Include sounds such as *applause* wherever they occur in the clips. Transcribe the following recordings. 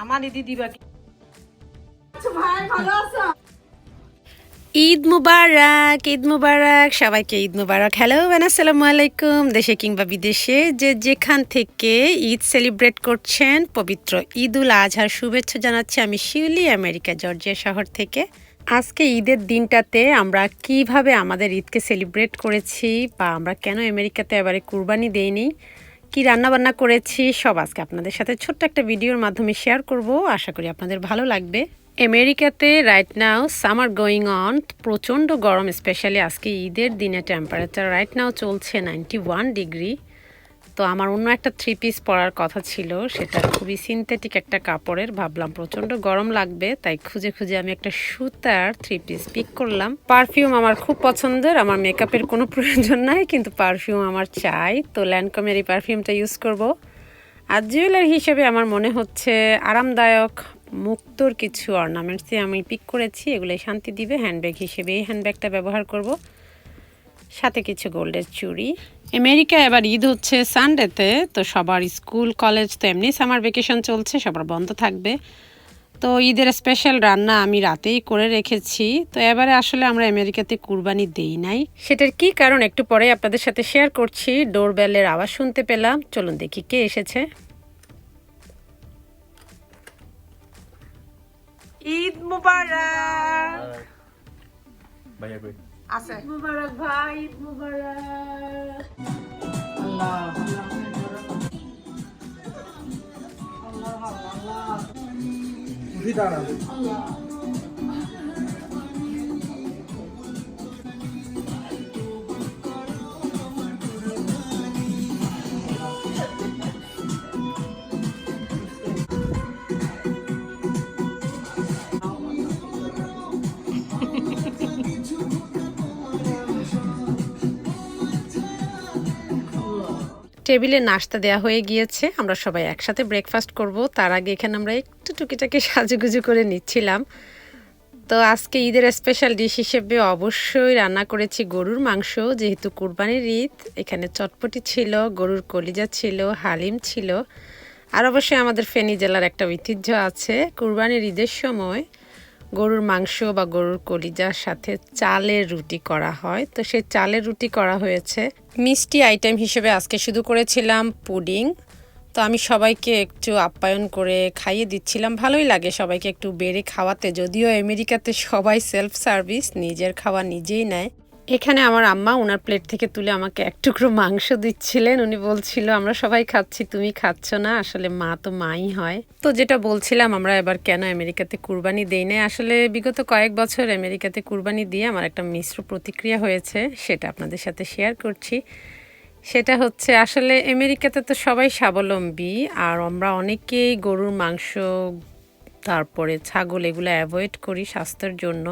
আমার দিদি দিবা কি ভাই ভালো আছো? ঈদ মুবারক ঈদ মুবারক। সবাইকে ঈদ মুবারক। হ্যালো আসসালামু আলাইকুম। দেশে কিংবা বিদেশে যে যেখান থেকে ঈদ সেলিব্রেট করছেন পবিত্র ঈদ উল আজহার শুভেচ্ছা জানাচ্ছি আমি শিউলি আমেরিকা জর্জিয়া শহর থেকে। আজকে ঈদের দিনটাতে আমরা কীভাবে আমাদের ঈদকে সেলিব্রেট করেছি বা আমরা কেন আমেরিকাতে এবারে কুরবানি দেইনি? কি রান্না বান্না করেছি সব আজকে আপনাদের সাথে ছোট্ট একটা ভিডিওর মাধ্যমে শেয়ার করব। আশা করি আপনাদের ভালো লাগবে। আমেরিকাতে right now summer going on প্রচণ্ড গরম স্পেশালি আজকে ঈদের দিনে টেম্পারেচার রাইট নাও চলছে নাইনটি ওয়ান ডিগ্রি তো আমার অন্য একটা থ্রি পিস পরার কথা ছিল, সেটা খুবই সিনথেটিক একটা কাপড়ের। ভাবলাম প্রচণ্ড গরম লাগবে, তাই খুঁজে খুঁজে আমি একটা সুতার থ্রি পিস পিক করলাম। পারফিউম আমার খুব পছন্দের, আমার মেকআপের কোনো *laughs* প্রয়োজন নাই, কিন্তু পারফিউম আমার চাই। তো ল্যান্ডকমের এই পারফিউমটা ইউজ করব। আর জুয়েলারি হিসেবে আমার মনে হচ্ছে আরামদায়ক, মুক্তর কিছু অর্নামেন্টসই আমি পিক করেছি এগুলো শান্তি দিবে। হ্যান্ডব্যাগ হিসেবে এই হ্যান্ডব্যাগটা ব্যবহার করব। সাথে কিছু গোল্ডের চুড়ি। আমেরিকা এবার ঈদ হচ্ছে সানডেতে তো সবার স্কুল কলেজ তো এমনি সামার ভেকেশন চলছে সবার বন্ধ থাকবে। তো ঈদের স্পেশাল রান্না আমি রাতেই করে রেখেছি। তো এবারে আসলে আমরা আমেরিকাতে কুরবানি দেই নাই। সেটার কি কারণ একটু পরে আপনাদের সাথে শেয়ার করছি। ডোরবেলের আওয়াজ শুনতে পেলাম। চলুন দেখি কে এসেছে। ঈদ মুবারক! ভাইয়া কই আছে। মুবারক ভাই ঈদ মুবারক। আল্লাহ। টেবিলে নাস্তা দেওয়া হয়ে গিয়েছে। আমরা সবাই একসাথে ব্রেকফাস্ট করব। তার আগে এখানে আমরা একটু টুকিটাকি সাজুগুজু করে নিচ্ছিলাম। তো আজকে ঈদের স্পেশাল ডিশ হিসেবে অবশ্যই রান্না করেছি গরুর মাংস, যেহেতু কুরবানির ঈদ। এখানে চটপটি ছিল, গরুর কলিজা ছিল, হালিম ছিল। আর অবশ্যই আমাদের ফেনী জেলার একটা ঐতিহ্য আছে। কুরবানির ঈদের সময় গরুর মাংস বা গরুর কলিজার সাথে চালের রুটি করা হয়। তো সেই চালের রুটি করা হয়েছে। মিষ্টি আইটেম হিসেবে আজকে শুধু করেছিলাম পুডিং। তো আমি সবাইকে একটু আপ্যায়ন করে খাইয়ে দিচ্ছিলাম। ভালোই লাগে সবাইকে একটু বেড়ে খাওয়াতে। যদিও আমেরিকাতে সবাই সেলফ সার্ভিস নিজের খাওয়া নিজেই নেয়। এখানে আমার আম্মা ওনার প্লেট থেকে তুলে আমাকে এক টুকরো মাংস দিচ্ছিলেন। উনি বলছিল, আমরা সবাই খাচ্ছি, তুমি খাচ্ছ না, আসলে মা তো মাই হয়। তো যেটা বলছিলাম, আমরা এবার কেন আমেরিকাতে কুরবানি দেই না আসলে বিগত কয়েক বছর আমেরিকাতে কুরবানি দিয়ে আমার একটা মিশ্র প্রতিক্রিয়া হয়েছে, সেটা আপনাদের সাথে শেয়ার করছি। সেটা হচ্ছে, আসলে আমেরিকাতে তো সবাই স্বাবলম্বী, আর আমরা অনেকেই গরুর মাংস, তারপরে ছাগল এগুলো অ্যাভয়েড করি স্বাস্থ্যের জন্য।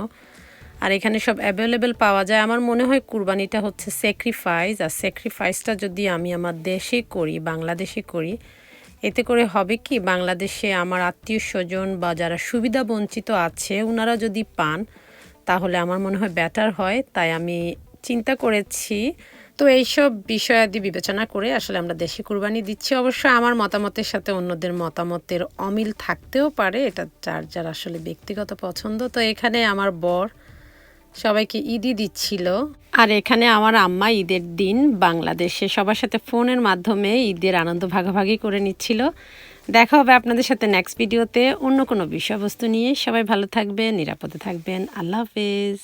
আর এখানে সব অ্যাভেলেবেল পাওয়া যায়। আমার মনে হয় কুরবানিটা হচ্ছে স্যাক্রিফাইস আর স্যাক্রিফাইসটা যদি আমি আমার দেশে করি, বাংলাদেশে করি, এতে করে হবে কি? বাংলাদেশে আমার আত্মীয় স্বজন বা যারা সুবিধা বঞ্চিত আছে ওনারা যদি পান, তাহলে আমার মনে হয় বেটার হয়। তাই আমি চিন্তা করেছি। তো এইসব বিষয়াদি বিবেচনা করে আসলে আমরা দেশি কুরবানি দিচ্ছি। অবশ্য আমার মতামতের সাথে অন্যদের মতামতের অমিল থাকতেও পারে। এটা যার যার আসলে ব্যক্তিগত পছন্দ। তো এখানে আমার বর সবাইকে ঈদই দিচ্ছিল। আর এখানে আমার আম্মা ঈদের দিন বাংলাদেশে সবার সাথে ফোনের মাধ্যমে ঈদের আনন্দ ভাগাভাগি করে নিচ্ছিল। দেখা হবে আপনাদের সাথে নেক্সট ভিডিওতে অন্য কোনো বিষয়বস্তু নিয়ে। সবাই ভালো থাকবেন, নিরাপদে থাকবেন। আল্লাহ হাফেজ।